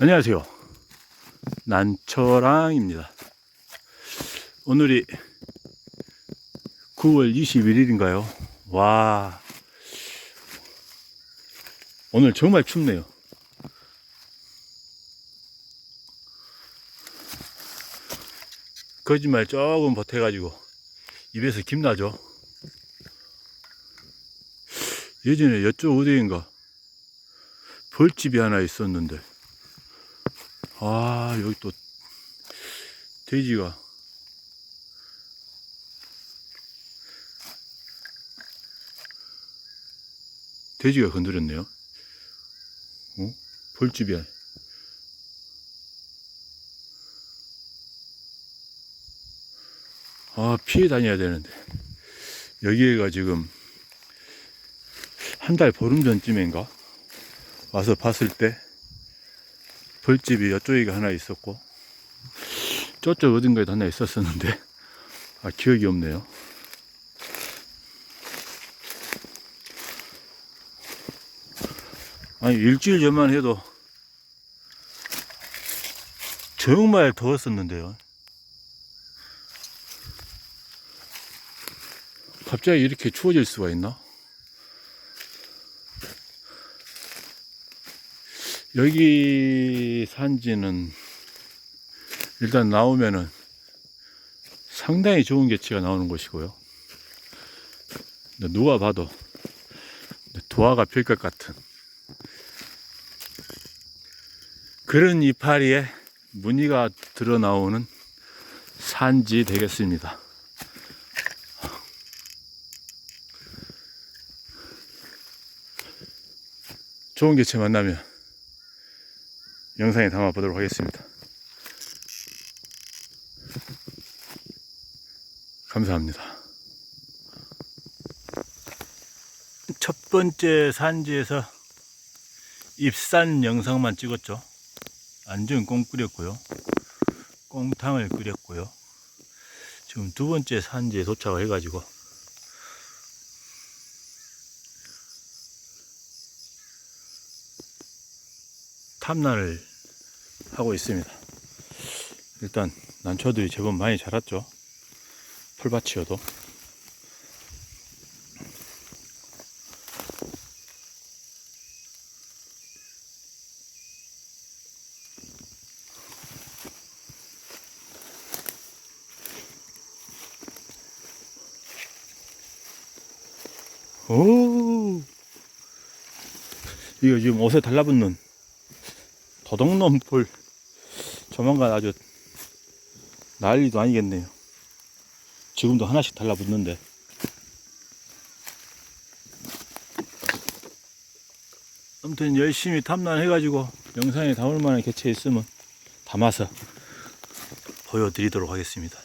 안녕하세요. 난초랑입니다. 오늘이 9월 21일인가요? 와. 오늘 정말 춥네요. 거짓말 조금 보태가지고 입에서 김 나죠. 예전에 여쪽 어디인가 벌집이 하나 있었는데 아 여기 또 돼지가. 돼지가 건드렸네요. 어? 벌집이야. 아 피해 다녀야 되는데. 여기가 지금 한 달 보름 전쯤인가? 와서 봤을 때 벌집이 이쪽에 하나 있었고 저쪽 어딘가에도 하나 있었었는데 아 기억이 없네요 아니 일주일 전만 해도 정말 더웠었는데요 갑자기 이렇게 추워질 수가 있나? 여기 산지는 일단 나오면은 상당히 좋은 개체가 나오는 곳이고요. 누가 봐도 도화가 필 것 같은 그런 이파리에 무늬가 드러 나오는 산지 되겠습니다. 좋은 개체 만나면 영상에 담아 보도록 하겠습니다. 감사합니다. 첫 번째 산지에서 입산 영상만 찍었죠. 안전 꽁 끓였고요. 꽁탕을 끓였고요. 지금 두 번째 산지에 도착을 해가지고 탐난을 하고 있습니다. 일단 난초들이 제법 많이 자랐죠. 풀밭이어도. 오, 이거 지금 옷에 달라붙는 도둑놈 풀 조만간 아주 난리도 아니겠네요. 지금도 하나씩 달라붙는데. 아무튼 열심히 탐난해가지고 영상에 담을 만한 개체 있으면 담아서 보여드리도록 하겠습니다.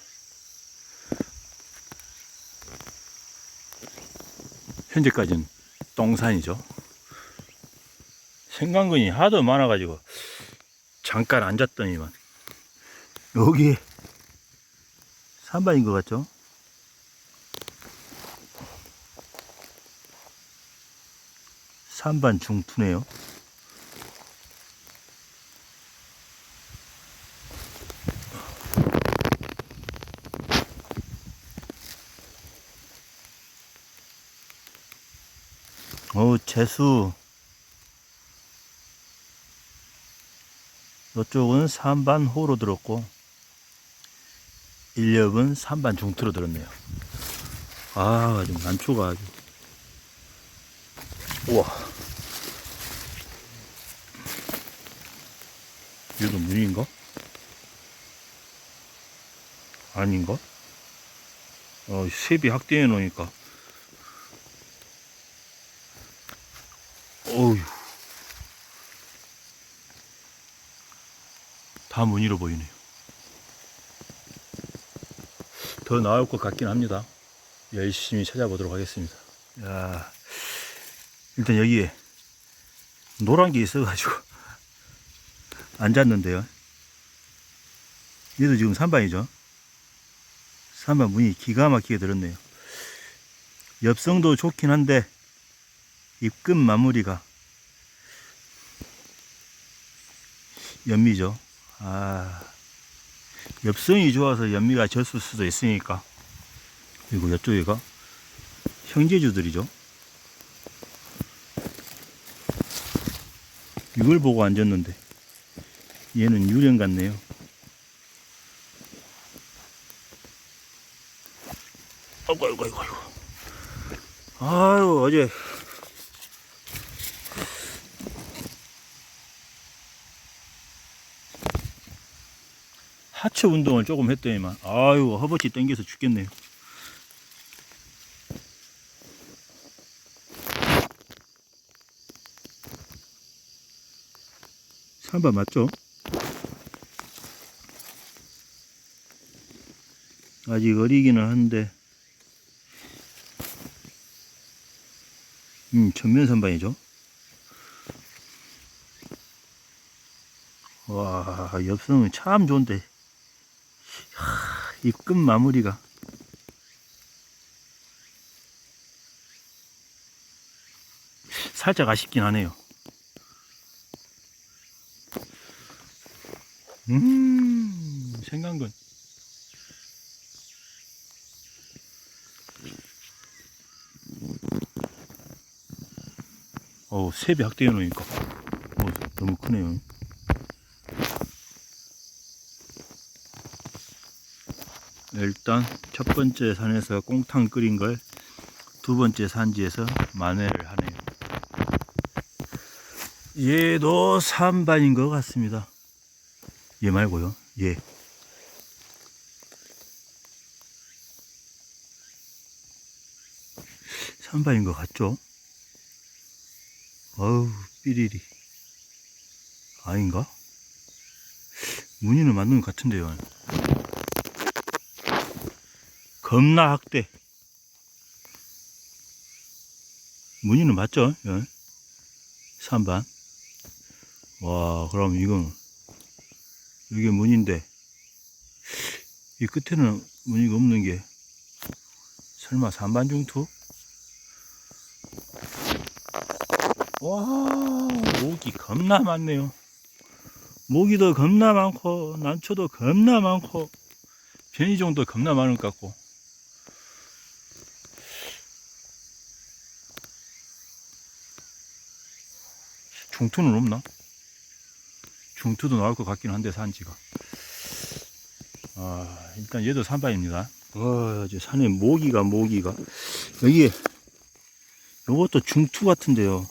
현재까지는 똥산이죠. 생강근이 하도 많아가지고 잠깐 앉았더니만 여기 산반인 것 같죠? 산반 중투네요. 어, 재수. 이쪽은 3반 호로 들었고 1엽은 3반 중투로 들었네요. 아, 지금 난초가 아주. 우와. 이거 무늬인가? 아닌가? 어, 셉이 확대해 놓으니까. 어휴. 다 무늬로 보이네요. 더 나올 것 같긴 합니다. 열심히 찾아보도록 하겠습니다. 야, 일단 여기에 노란 게 있어가지고 앉았는데요. 얘도 지금 3반이죠. 3반 무늬 기가 막히게 들었네요. 엽성도 좋긴 한데 입금 마무리가 연미죠. 아, 엽성이 좋아서 연미가 졌을 수도 있으니까. 그리고 이쪽에가 형제주들이죠. 이걸 보고 앉았는데 얘는 유령 같네요. 아이고 아이고 아이고. 아유 어제 하체 운동을 조금 했더니만 아유 허벅지 땡겨서 죽겠네요. 삼바 맞죠? 아직 어리기는 한데 음 전면 선반이죠 와 엽성은 참 좋은데 이 끝 마무리가. 살짝 아쉽긴 하네요. 음 생각은 어우 셉이 확대해 놓으니까. 어, 너무 크네요 일단 첫 번째 산에서 꽁탕 끓인 걸 두 번째 산지에서 만회를 하네요. 얘도 산반인 것 같습니다. 얘 말고요. 얘. 산반인 것 같죠? 어우 삐리리. 아닌가? 무늬는 맞는 것 같은데요 겁나 학대 무늬는 맞죠? 예. 3반 와 그럼 이건 이게 무늬인데 이 끝에는 무늬가 없는 게 설마 3반 중투? 와 모기 겁나 많네요 모기도 겁나 많고 난초도 겁나 많고 변이종도 겁나 많을 것 같고 중투는 없나? 중투도 나올 것 같긴 한데 산지가. 아 일단 얘도 산바입니다. 어, 저 산에 모기가 모기가. 여기에 요것도 중투 같은데요.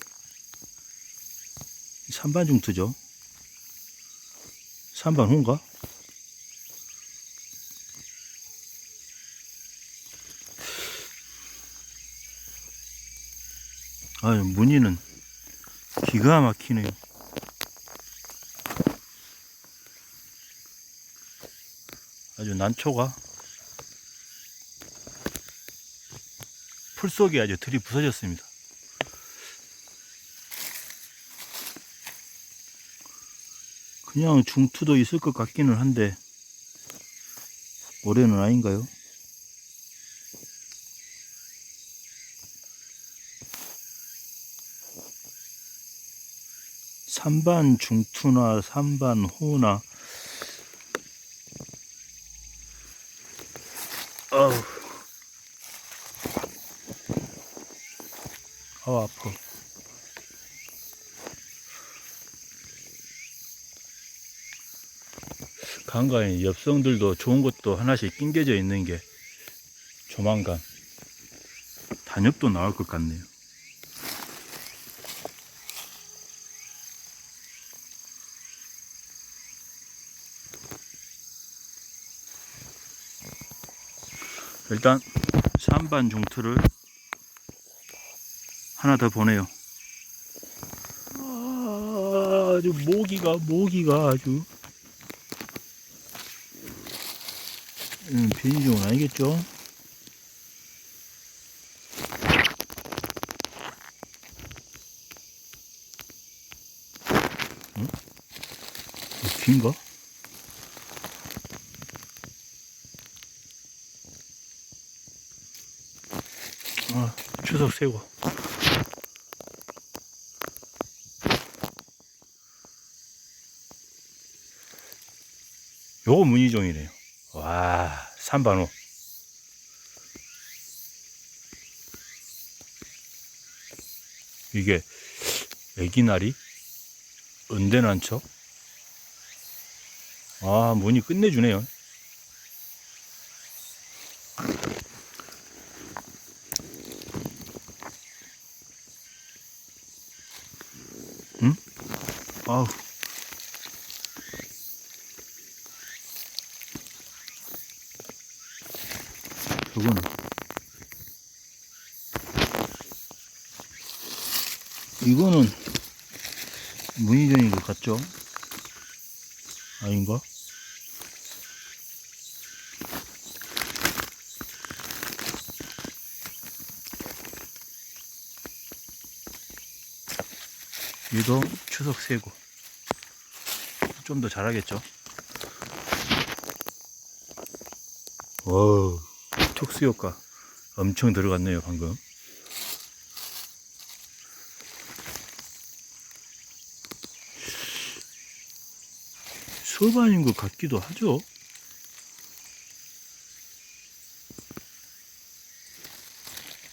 산반 중투죠. 산반 호인가? 아유 무늬는 기가 막히네요 아주 난초가 풀 속에 아주 들이 부서졌습니다 그냥 중투도 있을 것 같기는 한데 올해는 아닌가요? 삼반 중투나 삼반 호나. 어우. 아우 아파. 간간히 엽성들도 좋은 것도 하나씩 낑겨져 있는 게 조만간 단엽도 나올 것 같네요. 일단 3반 중투를 하나 더 보내요. 아, 아주 모기가 모기가 아주 음, 변이종은 아니겠죠? 응? 어, 긴가? 아, 추석 세고. 요거 무늬종이네요. 와, 산반호. 이게 애기나리? 은대난초? 아, 무늬 끝내주네요. 응? 아우. 저거는 이거는 무늬전인 것 같죠? 아닌가? 얘도 추석 세고. 좀 더 잘하겠죠? 와 특수 효과 엄청 들어갔네요 방금. 수반인 것 같기도 하죠?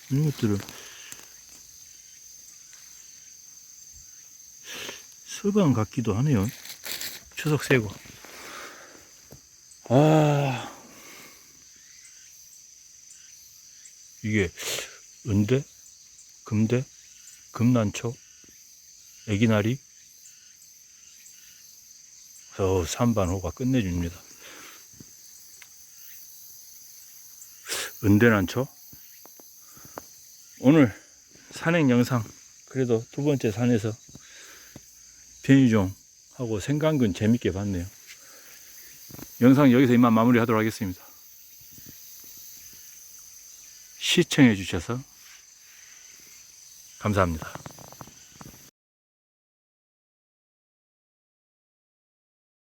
이런 것들은 수반 같기도 하네요. 추석 세고. 아. 이게 은대, 금대, 금난초, 애기나리, 어, 산반호가 끝내줍니다. 은대난초. 오늘 산행 영상, 그래도 두 번째 산에서 변이종하고 생강근 재밌게 봤네요. 영상 여기서 이만 마무리하도록 하겠습니다. 시청해 주셔서 감사합니다.